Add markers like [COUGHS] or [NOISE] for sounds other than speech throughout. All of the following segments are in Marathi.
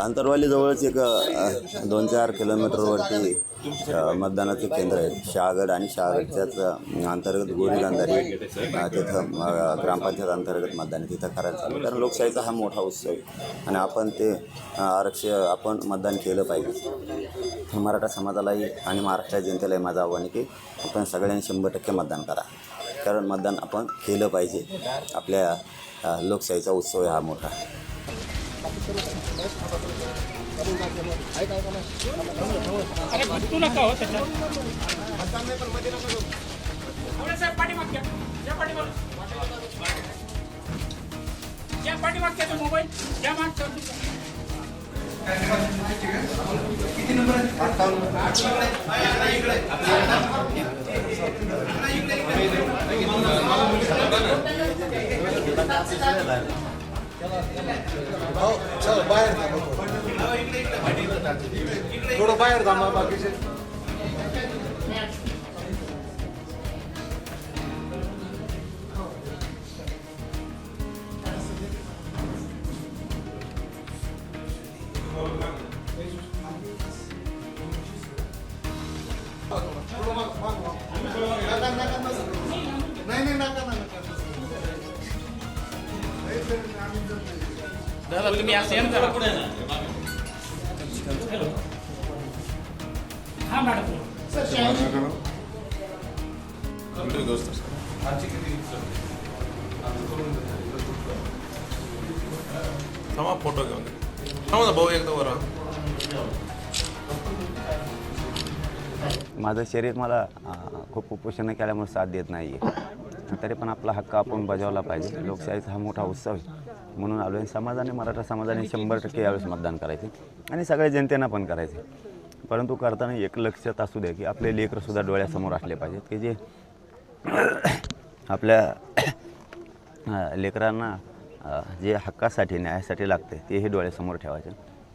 अंतरवाली जवळच एक अ, दोन चार किलोमीटरवरती अ, मतदानाचे केंद्र आहे. शहागड आणि शहागडच्याच अ, अंतर्गत गोरी गांधारी अ, तिथं अ, ग्रामपंचायत अंतर्गत मतदान आहे. तिथं करायचं आहे. कारण लोकशाहीचा हा मोठा उत्सव आहे. आणि आपण ते अ, आरक्ष आपण मतदान केलं पाहिजे. मराठा समाजालाही आणि महाराष्ट्र जनतेलाही माझं आव्हान आहे की आपण सगळ्यांनी शंभर टक्के मतदान करा. कारण मतदान आपण केलं पाहिजे. आपल्या अ, लोकशाहीचा उत्सव आहे हा मोठा. अरे भटकू नका हो त्याच्यात. साहेब पाठीमाग घ्या या पाठीमाग. या पाठीमाग घ्या तो मोबाईल. या मागच्या हो चल बाहेर थांबा. थोडं बाहेर थांबा बाकीचे. दादा तुम्ही असं जरा पुढे हा मॅडम. थांबा फोटो घेऊन थांबा ना भाऊ एकदा वर माझं शरीर मला अं, खूप कुपोषण केल्यामुळे साथ देत नाही आहे तरी पण आपला हक्क आपण बजावला पाहिजे. लोकशाहीचा हा मोठा उत्सव आहे. म्हणून आलो आहे. समाजाने मराठा समाजाने शंभर टक्के यावेळेस मतदान करायचे. आणि सगळ्या जनतेनं पण करायचे. परंतु करताना एक लक्षात असू द्या की आपले लेकरंसुद्धा डोळ्यासमोर असले पाहिजेत की जे [COUGHS] आपल्या [COUGHS] लेकरांना जे हक्कासाठी न्यायासाठी लागते हे डोळ्यासमोर ठेवायचे.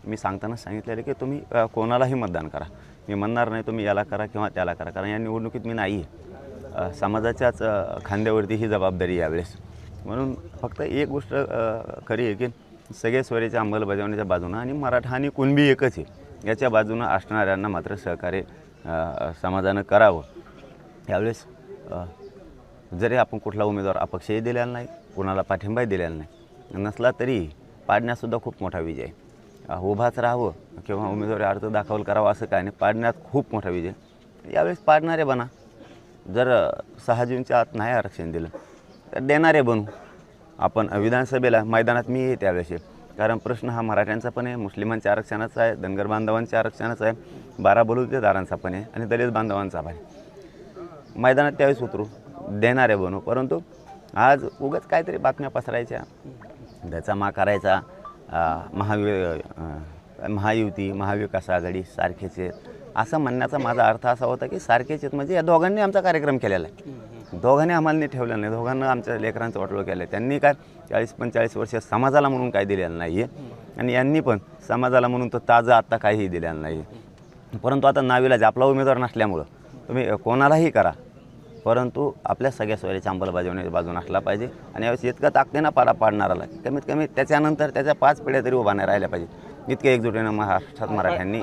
मी सांगताना सांगितलेलं की तुम्ही कोणालाही मतदान करा. मी म्हणणार नाही तुम्ही याला करा किंवा त्याला करा. कारण या निवडणुकीत मी नाही आहे समाजाच्याच खांद्यावरती ही जबाबदारी यावेळेस. म्हणून फक्त एक गोष्ट खरी आहे की सगळे स्वरेच्या अंमलबजावणीच्या बाजूनं आणि मराठा आणि कुणबी एकच आहे याच्या बाजूनं असणाऱ्यांना मात्र सहकार्य समाजानं करावं. यावेळेस जरी आपण कुठला उमेदवार अपक्षही दिलेला नाही कुणाला पाठिंबाही दिलेला नाही नसला तरी पाडण्यातसुद्धा खूप मोठा विजय आहे. उभाच राहावं किंवा उमेदवारी अर्ज दाखल करावा असं काय नाही पाडण्यात खूप मोठा विजय यावेळेस पाडणारे बना. जर सहा जूनच्या आत नाही आरक्षण दिलं तर देणारे बनू. आपण विधानसभेला मैदानात मी येते त्यावेळेस. कारण प्रश्न हा मराठ्यांचा पण आहे मुस्लिमांच्या आरक्षणाचा आहे धनगर बांधवांच्या आरक्षणाचा आहे बारा बलुतेदारांचा पण आहे आणि दलित बांधवांचा पण आहे. मैदानात त्यावेळेस उतरू देणारे बनू. परंतु आज उगाच काहीतरी बातम्या पसरायच्या. त्याचा मा करायचा महावि महायुती महाविकास आघाडी सारखेच आहेत असं म्हणण्याचा माझा अर्थ असा होता की सारखेच आहेत म्हणजे या दोघांनी आमचा कार्यक्रम केलेला आहे. दोघांनी आम्हाला नाही ठेवलं नाही. दोघांना आमच्या लेकरांचं वाटलो केलं आहे त्यांनी काय चाळीस पंचेचाळीस वर्ष समाजाला म्हणून काय दिलेलं नाही आहे आणि यांनी पण समाजाला म्हणून तर ताजं आत्ता काहीही दिलेलं नाही आहे परंतु आता नाविलाज आपला उमेदवार नसल्यामुळं तुम्ही कोणालाही करा. परंतु आपल्या सगळ्या सोयीच्या अंमलबजावणी बाजून असला पाहिजे. आणि यावेळेस इतकं ताकदीनं पारा पाडणाराला कमीत कमी त्याच्यानंतर त्याच्या पाच पिढ्या तरी उभा नाही राहिल्या पाहिजे. इतक्या एकजुटीनं महाराष्ट्रात मराठ्यांनी